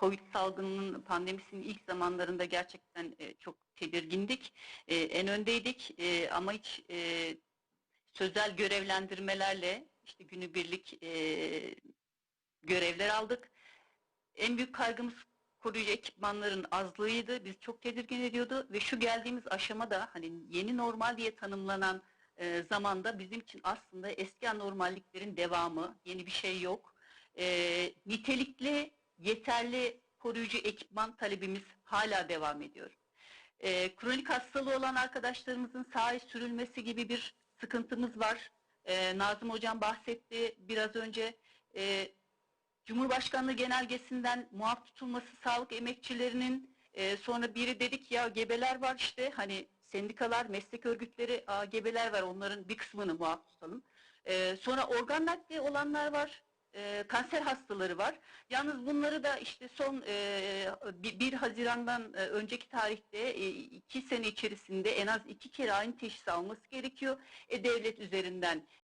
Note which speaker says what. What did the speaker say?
Speaker 1: Covid salgınının pandemisinin ilk zamanlarında gerçekten e, çok tedirgindik. E, en öndeydik e, ama hiç e, sözel görevlendirmelerle işte günübirlik e, görevler aldık. En büyük kaygımız koruyucu ekipmanların azlığıydı. Biz çok tedirgin ediyordu ve şu geldiğimiz aşamada hani yeni normal diye tanımlanan e, zamanda bizim için aslında eski anormalliklerin devamı, yeni bir şey yok. E, nitelikli, yeterli koruyucu ekipman talebimiz hala devam ediyor. E, kronik hastalığı olan arkadaşlarımızın sahaya sürülmesi gibi bir sıkıntımız var. E, Nazım Hocam bahsetti biraz önce. E, Cumhurbaşkanlığı genelgesinden muaf tutulması sağlık emekçilerinin e, sonra biri dedik ya gebeler var işte hani sendikalar, meslek örgütleri aa, gebeler var onların bir kısmını muaf tutalım. E, sonra organ nakli olanlar var. E, kanser hastaları var. Yalnız bunları da işte son e, 1 Haziran'dan e, önceki tarihte e, iki sene içerisinde en az iki kere aynı teşhis alması gerekiyor. E, devlet üzerinden